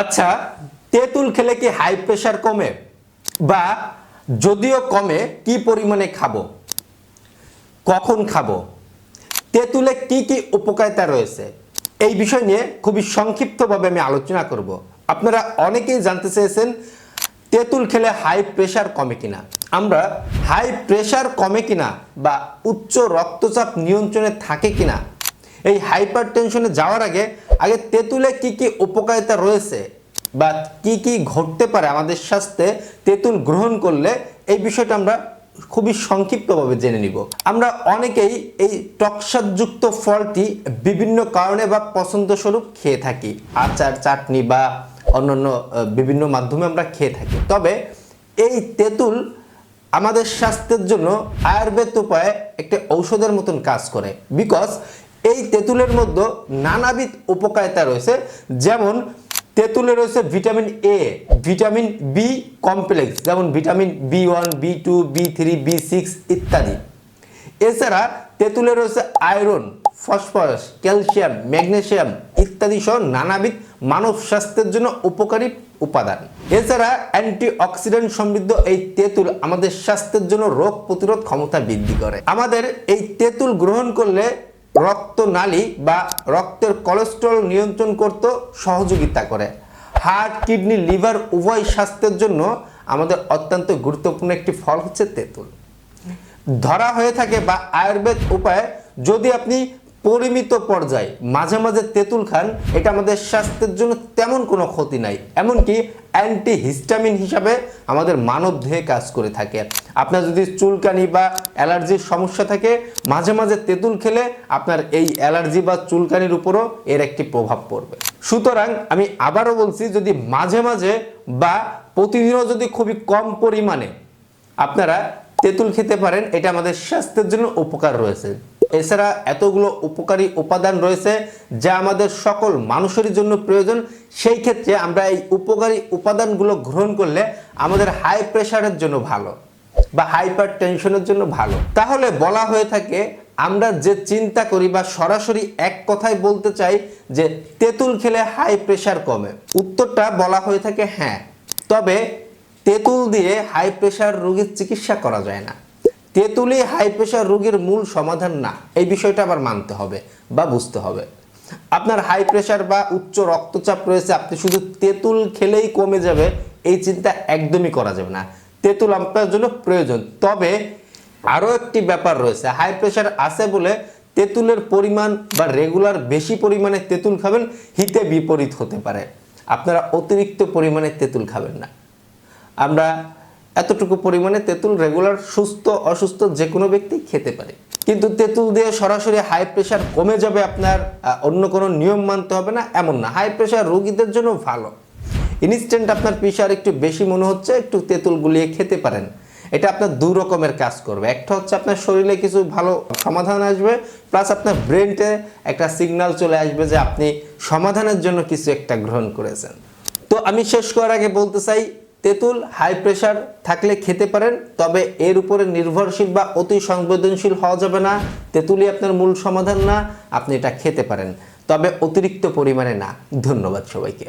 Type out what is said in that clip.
আচ্ছা তেঁতুল খেলে কি হাই প্রেশার কমে? বা যদিও কমে, কি পরিমাণে খাব? কখন খাব? তেঁতুলে কি কি উপকারিতা রয়েছে? এই বিষয় নিয়ে খুবই সংক্ষিপ্তভাবে আমি আলোচনা করব। আপনারা অনেকেই জানতে চেয়েছেন তেঁতুল খেলে হাই প্রেশার কমে কিনা। আমরা হাই প্রেশার কমে কিনা বা উচ্চ রক্তচাপ নিয়ন্ত্রণে থাকে কিনা? এই হাইপার টেনশনে যাওয়ার আগে আগে তেঁতুলে কি কি উপকারিতা রয়েছে বা কি কি ঘটতে পারে আমাদের স্বাস্থ্যে তেঁতুল গ্রহণ করলে, এই বিষয়টা আমরা খুবই সংক্ষিপ্তভাবে জেনে নিব। আমরা অনেকেই এই টকসাদযুক্ত ফলটি বিভিন্ন কারণে বা পছন্দস্বরূপ খেয়ে থাকি। আচার, চাটনি বা অন্যান্য বিভিন্ন মাধ্যমে আমরা খেয়ে থাকি। তবে এই তেঁতুল আমাদের স্বাস্থ্যের জন্য আয়ুর্বেদ উপায়ে একটি ঔষধের মতন কাজ করে। বিকজ এই তেঁতুলের মধ্যে নানাবিধ উপকারিতা রয়েছে। যেমন তেঁতুলে রয়েছে vitamin A vitamin B complex যেমন vitamin B one B two B three B six ইত্যাদি। এছাড়া তেঁতুলে রয়েছে আয়রন, ফসফরাস, ক্যালসিয়াম ম্যাগনেশিয়াম ইত্যাদি সহ নানাবিধ মানব স্বাস্থ্যের জন্য উপকারী উপাদান। এছাড়া অ্যান্টিঅক্সিডেন্ট সমৃদ্ধ এই তেঁতুল আমাদের স্বাস্থ্যের জন্য রোগ প্রতিরোধ ক্ষমতা বৃদ্ধি করে। আমাদের এই তেঁতুল গ্রহণ করলে রক্তনালী বা রক্তের কোলেস্টেরল নিয়ন্ত্রণ করতে সহযোগিতা করে। হার্ট কিডনি লিভার উভয় স্বাস্থ্যের জন্য আমাদের অত্যন্ত গুরুত্বপূর্ণ একটি ফল হচ্ছে তেঁতুল। ধরা হয়ে থাকে বা আয়ুর্বেদ উপায়ে যদি আপনি পরিমিত পর্যায়ে মাঝে মাঝে তেঁতুল খান, এটা আমাদের স্বাস্থ্যের জন্য তেমন কোনো ক্ষতি নাই। এমনকি অ্যান্টি হিস্টামিন হিসাবে আমাদের মানব দেহে কাজ করে থাকে। আপনার যদি চুলকানি বা অ্যালার্জির সমস্যা থাকে, মাঝে মাঝে তেঁতুল খেলে আপনার এই অ্যালার্জি বা চুলকানির উপরও এর একটি প্রভাব পড়বে। সুতরাং আমি আবারও বলছি, যদি মাঝে মাঝে বা প্রতিদিনও যদি খুবই কম পরিমাণে আপনারা তেঁতুল খেতে পারেন, এটা আমাদের স্বাস্থ্যের জন্য উপকার রয়েছে। এছাড়া এতগুলো উপকারী উপাদান রয়েছে যা আমাদের সকল মানুষেরই জন্য প্রয়োজন। সেই ক্ষেত্রে আমরা এই উপকারী উপাদানগুলো গ্রহণ করলে আমাদের হাই প্রেশারের জন্য ভালো বা হাইপার টেনশনের জন্য ভালো। তাহলে বলা হয়ে থাকে, আমরা যে চিন্তা করি বা সরাসরি এক কথায় বলতে চাই যে তেঁতুল খেলে হাই প্রেশার কমে। উত্তরটা বলা হয়ে থাকে হ্যাঁ। তবে তেঁতুল দিয়ে হাই প্রেশার রোগীর চিকিৎসা করা যায় না। তেঁতুলই হাই প্রেশার রোগীর মূল সমাধান না। এই বিষয়টা আবার মানতে হবে বা বুঝতে হবে। আপনার হাই প্রেশার বা উচ্চ রক্তচাপ রয়েছে, আপনি শুধু তেঁতুল খেলেই কমে যাবে, এই চিন্তা একদমই করা যাবে না। তেঁতুল আপনার জন্য প্রয়োজন। তবে আরও একটি ব্যাপার রয়েছে হাই প্রেশার আছে বলে তেঁতুলের পরিমাণ বা রেগুলার বেশি পরিমাণে তেঁতুল খাবেন, হিতে বিপরীত হতে পারে। আপনারা অতিরিক্ত পরিমাণে তেঁতুল খাবেন না। আমরা এতটুকু পরিমাণে তেঁতুল রেগুলার সুস্থ, অসুস্থ যে কোনো ব্যক্তি খেতে পারে। কিন্তু তেঁতুল দিয়ে সরাসরি হাই প্রেশার কমে যাবে আপনার অন্য কোনো নিয়ম মানতে হবে না, এমন না। হাই প্রেশার রোগীদের জন্য ভালো। ইনস্ট্যান্ট আপনার প্রেশার একটু বেশি মনে হচ্ছে, একটু তেঁতুল গুলিয়ে খেতে পারেন। এটা আপনার দু রকমের কাজ করবে। একটা হচ্ছে আপনার শরীরে কিছু ভালো সমাধান আসবে প্লাস আপনার ব্রেনতে একটা সিগন্যাল চলে আসবে যে আপনি সমাধানের জন্য কিছু একটা গ্রহণ করেছেন। তো আমি শেষ করার আগে বলতে চাই তেঁতুল হাই প্রেশার থাকলে খেতে পারেন, তবে এর উপরে নির্ভরশীল বা অতি সংবেদনশীল হওয়া যাবে না। তেঁতুলই আপনার মূল সমাধান না, আপনি এটা খেতে পারেন। তবে অতিরিক্ত পরিমাণে না। ধন্যবাদ সবাইকে।